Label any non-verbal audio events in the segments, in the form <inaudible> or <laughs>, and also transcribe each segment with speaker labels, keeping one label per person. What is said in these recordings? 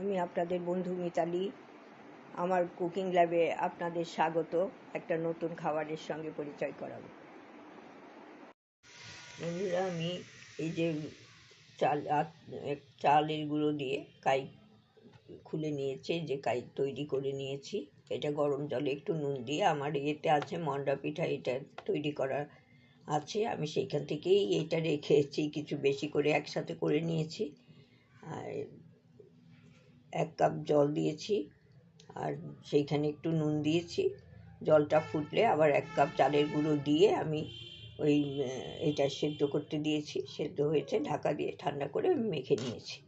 Speaker 1: আমি আপনাদের বন্ধু মিতালি। আমার কুকিং ল্যাবে আপনাদের স্বাগত। একটা নতুন খাবারের সঙ্গে পরিচয় করাবো। বন্ধুরা, আমি এই যে চাল চালের গুঁড়ো দিয়ে কাই খুলে নিয়েছি যে কাই তৈরি করে নিয়েছি। এটা গরম জলে একটু নুন দিয়ে আমার এতে আছে, মন্ডা পিঠা এটা তৈরি করা আছে। আমি সেইখান থেকেই এটা রেখেছি, কিছু বেশি করে একসাথে করে নিয়েছি। আর এক কাপ জল দিয়েছি আর সেইখানে একটু নুন দিয়েছি। জলটা ফুটলে আবার এক কাপ চালের গুঁড়ো দিয়ে আমি ওই এটা সেদ্ধ করতে দিয়েছি। সেদ্ধ হয়েছে, ঢাকা দিয়ে ঠান্ডা করে মেখে নিয়েছি।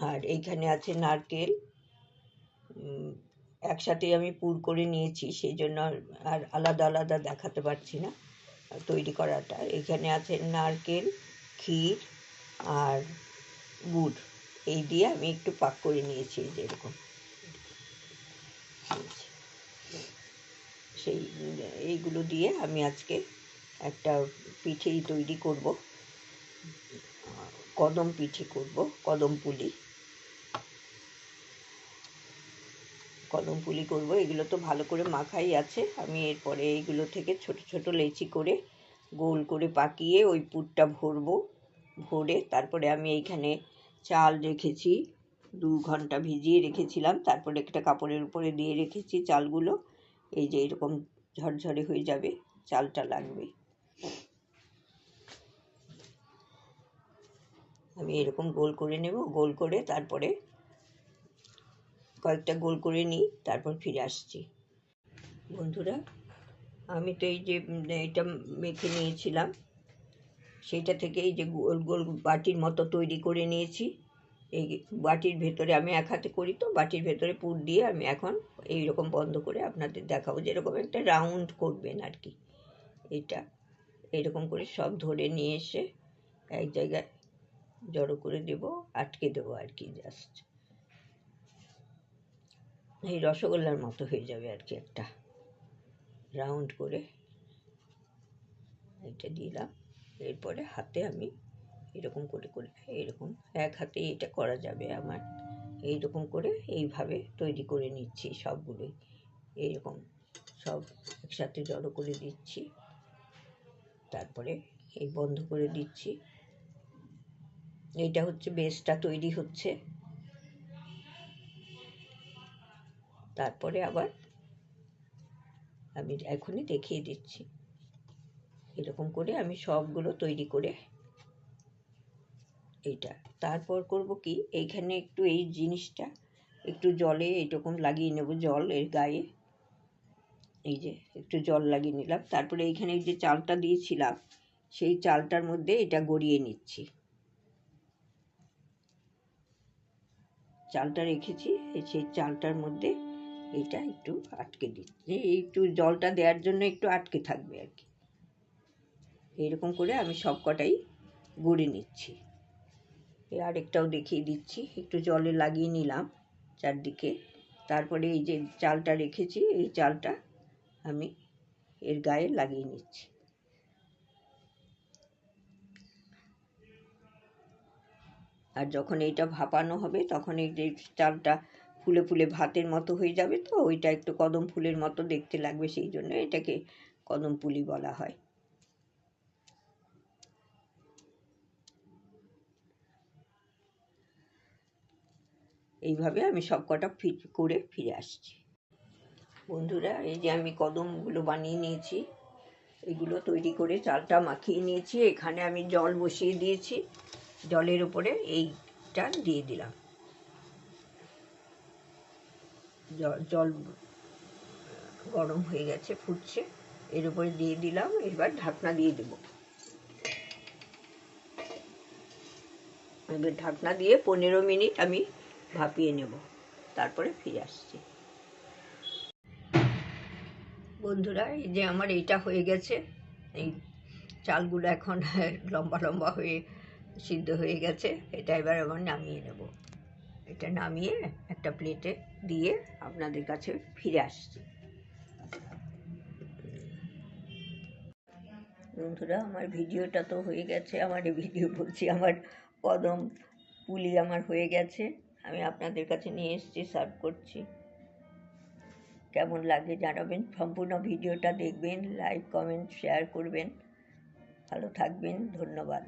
Speaker 1: আর এইখানে আছে নারকেল। একসাথে আমি পুর করে নিয়েছি, সেই জন্য আর- আলাদা আলাদা দেখাতে পারছি না, তৈরি করাটা। এখানে আছে নারকেল, ক্ষীর আর এই দিয়ে আমি একটু পাক করে নিয়েছি, এই যে এরকম। সেই, এইগুলো দিয়ে আমি আজকে একটা পিঠেই তৈরি করব। কদম পিঠে করব, কদম পুলি। কদম পুলি করব, এগুলো তো ভালো করে মাখাই আছে। আমি এরপরে এইগুলো থেকে ছোট ছোট লেচি করে গোল করে পাকিয়ে ওই পুরটা ভরবো, ভরে তারপরে আমি এইখানে চাল রেখেছি, দু ঘণ্টা ভিজিয়ে রেখেছিলাম, তারপরে একটা কাপড়ের উপরে দিয়ে রেখেছি চালগুলো। এই যে এরকম ঝরঝরে হয়ে যাবে, চালটা লাগবে। আমি এরকম গোল করে নেব, গোল করে তারপরে কয়েকটা গোল করে নিই, তারপর ফিরে আসছি। বন্ধুরা, আমি তো এই যে এটা মেখে নিয়েছিলাম। সেইটা থেকে এই যে গোল গোল বাটির মতো তৈরি করে নিয়েছি। এই বাটির ভেতরে আমি এক হাতে করি তো, বাটির ভেতরে পুর দিয়ে আমি এখন এই রকম বন্ধ করে আপনাদের দেখাবো যেরকম একটা রাউন্ড করবেন আর কি। এটা এরকম করে সব ধরে নিয়ে এসে এক জায়গায় জড়ো করে দেব, আটকে দেবো আর কি জাস্ট এই রসগোল্লার মতো হয়ে যাবে আর কি একটা। রাউন্ড করে এটা দিলাম। এরপরে হাতে আমি এরকম করে করে এরকম এক হাতে এটা করা যাবে আমার। এইরকম করে এইভাবে তৈরি করে নিচ্ছি সবগুলোই এইরকম সব একসাথে জড়ো করে দিচ্ছি। তারপরে এই বন্ধ করে দিচ্ছি। এইটা হচ্ছে বেসটা তৈরি হচ্ছে। তারপরে আবার আমি এখনই দেখিয়ে দিচ্ছি। এরকম করে আমি সবগুলো তৈরি করে এইটা। তারপর করব কি? এইখানে একটু এই জিনিসটা, একটু জলে এইরকম লাগিয়ে নেব, জল এর গায়ে। এই যে, একটু জল লাগিয়ে নিলাম। তারপরে এইখানে এই যে চালটা দিয়েছিলাম, সেই চালটার মধ্যে এটা গড়িয়ে নিচ্ছি। চালটা রেখেছি সেই চালটার মধ্যে এটা একটু আটকে দিচ্ছি। একটু জলটা দেওয়ার জন্য একটু আটকে থাকবে আর কি। এরকম করে আমি সব কটাই গড়ে নিচ্ছি। আরেকটাও দেখিয়ে দিচ্ছি, একটু জলে লাগিয়ে নিলাম চারদিকে। তারপরে এই যে চালটা রেখেছি, এই চালটা আমি এর গায়ে লাগিয়ে নিচ্ছি। আর যখন এইটা ভাপানো হবে, তখন এই যে চালটা ফুলে ফুলে ভাতের মতো হয়ে যাবে তো, ওইটা একটু কদম ফুলের মতো দেখতে লাগবে, সেই জন্য এটাকে কদম পুলি বলা হয়। এইভাবে আমি সব কটা ফি করে ফিরে আসছি। বন্ধুরা, এই যে আমি কদমগুলো বানিয়ে নিয়েছি, এগুলো তৈরি করে চালটা মাখিয়ে নিয়েছি। এখানে আমি জল বসিয়ে দিয়েছি। জলের উপরে এইটা দিয়ে দিলাম। জল গরম হয়ে গেছে, ফুটছে। এর উপরে দিয়ে দিলাম। এবার ঢাকনা দিয়ে দেবো। এবার ঢাকনা দিয়ে পনেরো মিনিট আমি ভাপিয়ে নেব। তারপরে ফিরে আসছি। বন্ধুরা, এই যে আমার এইটা হয়ে গেছে। এই চালগুলো এখন <laughs> লম্বা লম্বা হয়ে সিদ্ধ হয়ে গেছে। এটা এবার আমার নামিয়ে নেব। এটা নামিয়ে একটা প্লেটে দিয়ে আপনাদের কাছে ফিরে আসছি। বন্ধুরা, আমার ভিডিওটা তো হয়ে গেছে। আমার ভিডিও বলছি, আমার কদম পুলি আমার হয়ে গেছে। আমি আপনাদের কাছে নিয়ে এসেছি সার্ভ করছি। কেমন লাগে জানাবেন। সম্পূর্ণ ভিডিওটা দেখবেন লাইক কমেন্ট শেয়ার করবেন। ভালো থাকবেন, ধন্যবাদ।